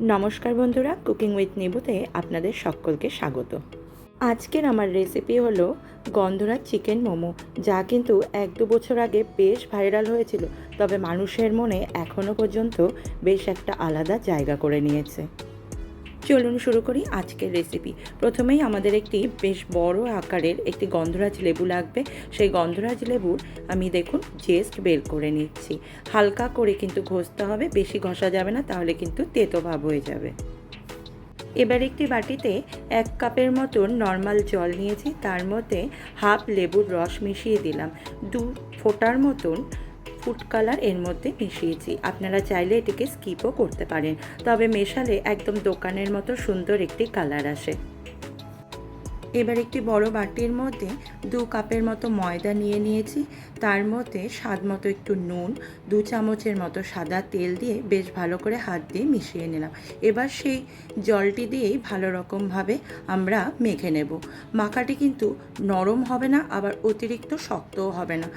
নমস্কার বন্ধুরা cooking with নেবুতে আপনাদের সকলকে স্বাগত। আজকের আমার রেসিপি হলো গন্ধরা চিকেন মোমো, যা কিন্তু এক দু বছর আগে বেশ ভাইরাল হয়েছিল, তবে মানুষের মনে এখনও পর্যন্ত বেশ একটা আলাদা জায়গা করে নিয়েছে। চলুন, শুরু করি আজকের রেসিপি প্রথমেই আমাদের একটি বেশ বড় আকারের একটি গন্ধরাজ লেবু লাগবে। সেই গন্ধরাজ লেবুর আমি দেখুন জেস্ট বের করে নিচ্ছি। হালকা করে কিন্তু ঘষতে হবে, বেশি ঘষা যাবে না, তাহলে কিন্তু তেতো ভাব হয়ে যাবে। এবার একটি বাটিতে এক কাপের মতন নর্মাল জল নিয়েছি, তার মধ্যে হাফ লেবুর রস মিশিয়ে দিলাম। দু ফোঁটার মতন ফুড কালারের মধ্যে মিশিয়েছি। আপনারা চাইলে এটিকে স্কিপও করতে পারেন, তবে মেশালে একদম দোকানের মতো সুন্দর একটি কালার আসে। এবার একটি বড় বাটির মধ্যে দু কাপের মতো ময়দা নিয়ে নিয়েছি। তার মধ্যে স্বাদ মতো একটু নুন, দু চামচের মতো সাদা তেল দিয়ে বেশ ভালো করে হাত দিয়ে মিশিয়ে নিলাম। এবার সেই জলটি দিয়েই ভালো রকমভাবে আমরা মেখে নেব। মাখাটি কিন্তু নরম হবে না, আবার অতিরিক্ত শক্তও হবে না।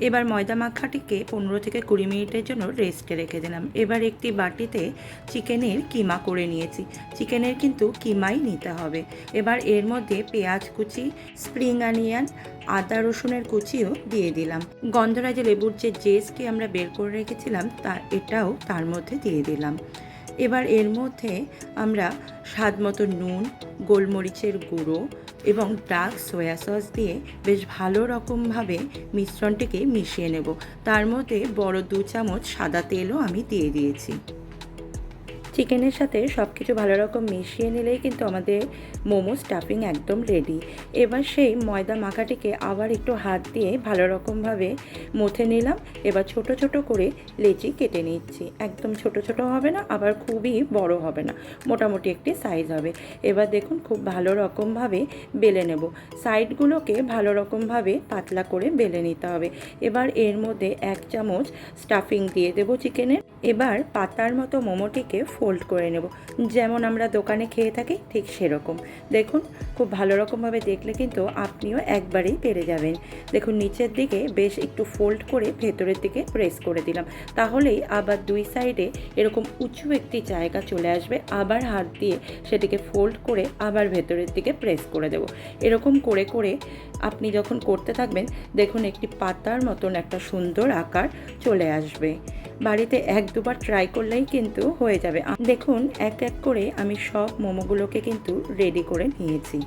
এবার ময়দা মাখাটিকে পনেরো থেকে কুড়ি মিনিটের জন্য রেস্টে রেখে দিলাম। এবার একটি বাটিতে চিকেনের কিমা করে নিয়েছি। চিকেনের কিন্তু কিমাই নিতে হবে। এবার এর মধ্যে পেঁয়াজ কুচি, স্প্রিং অনিয়ন, আদা রসুনের কুচিও দিয়ে দিলাম। গন্ধরাজ লেবুর যে জেসটি আমরা বের করে রেখেছিলাম, তা এটাও তার মধ্যে দিয়ে দিলাম। এবার এর মধ্যে আমরা স্বাদ মতো নুন, গোলমরিচের গুঁড়ো এবং ডার্ক সোয়া সস দিয়ে বেশ ভালো রকমভাবে মিশ্রণটিকে মিশিয়ে নেব। তার মধ্যে বড় দু চামচ সাদা তেলও আমি দিয়ে দিয়েছি। চিকেনের সাথে সব কিছু ভালো রকম মিশিয়ে নিলেই কিন্তু আমাদের মোমো স্টাফিং একদম রেডি এবার সেই ময়দা মাখাটিকে আবার একটু হাত দিয়ে ভালো রকমভাবে মথে নিলাম। এবার ছোট ছোট করে লেচি কেটে নিচ্ছি। একদম ছোট ছোট হবে না, আবার খুবই বড় হবে না। মোটামুটি একটি সাইজ হবে। এবার দেখুন খুব ভালো রকমভাবে বেলে নেব। সাইডগুলোকে ভালো রকমভাবে পাতলা করে বেলে নিতে হবে। এবার এর মধ্যে এক চামচ স্টাফিং দিয়ে দেবো চিকেনের এবার পাতার মতো মোমোটিকে ফোল্ড করে নেব। যেমন আমরা দোকানে খেয়ে থাকি, ঠিক সেরকম। দেখুন, খুব ভালো রকমভাবে দেখলে কিন্তু আপনিও একবারেই পেরে যাবেন। দেখুন, নিচের দিকে বেশ একটু ফোল্ড করে ভেতরের দিকে প্রেস করে দিলাম। তাহলেই আবার দুই সাইডে এরকম উঁচু একটি জায়গা চলে আসবে। আবার হাত দিয়ে সেটিকে ফোল্ড করে আবার ভেতরের দিকে প্রেস করে দেব। এরকম করে করে আপনি যখন করতে থাকবেন, দেখুন একটি পাতার মতন একটা সুন্দর আকার চলে আসবে। বাড়িতে এক দুবার ট্রাই করলেই কিন্তু হয়ে যাবে। দেখুন, এক এক করে আমি সব মোমোগুলোকে কিন্তু রেডি করে নিয়েছি।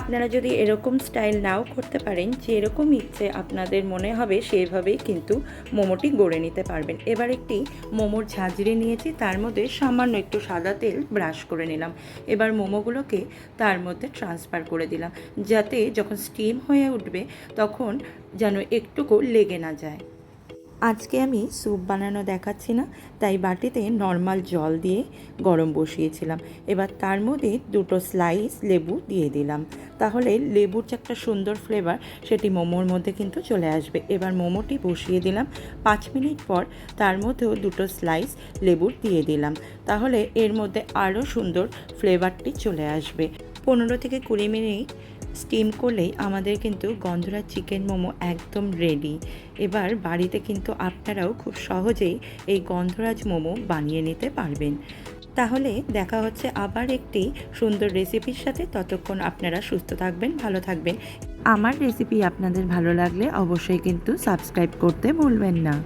আপনারা যদি এরকম স্টাইল নাও করতে পারেন, যেরকম ইচ্ছে আপনাদের মনে হবে সেইভাবেই কিন্তু মোমোটি গড়ে নিতে পারবেন। এবার একটি মোমোর ঝাঁঝরি নিয়েছি, তার মধ্যে সামান্য একটু সাদা তেল ব্রাশ করে নিলাম। এবার মোমোগুলোকে তার মধ্যে ট্রান্সফার করে দিলাম, যাতে যখন স্টিম হয়ে উঠবে, তখন যেন একটুকু লেগে না যায়। আজকে আমি স্যুপ বানানো দেখাচ্ছি না, তাই বাটিতে নর্মাল জল দিয়ে গরম বসিয়েছিলাম। এবার তার মধ্যে দুটো স্লাইস লেবু দিয়ে দিলাম। তাহলে লেবুর যে একটা সুন্দর ফ্লেভার সেটি মোমোর মধ্যে কিন্তু চলে আসবে। এবার মোমোটি বসিয়ে দিলাম। পাঁচ মিনিট পর তার মধ্যেও দুটো স্লাইস লেবুর দিয়ে দিলাম। তাহলে এর মধ্যে আরও সুন্দর ফ্লেভারটি চলে আসবে। পনেরো থেকে কুড়ি মিনিট স্টিম করলেই আমাদের কিন্তু গন্ধরাজ চিকেন মোমো একদম রেডি এবার বাড়িতে কিন্তু আপনারাও খুব সহজেই এই গন্ধরাজ মোমো বানিয়ে নিতে পারবেন। তাহলে দেখা হচ্ছে আবার একটি সুন্দর রেসিপির সাথে। ততক্ষণ আপনারা সুস্থ থাকবেন, ভালো থাকবেন। আমার রেসিপি আপনাদের ভালো লাগলে অবশ্যই কিন্তু সাবস্ক্রাইব করতে ভুলবেন না।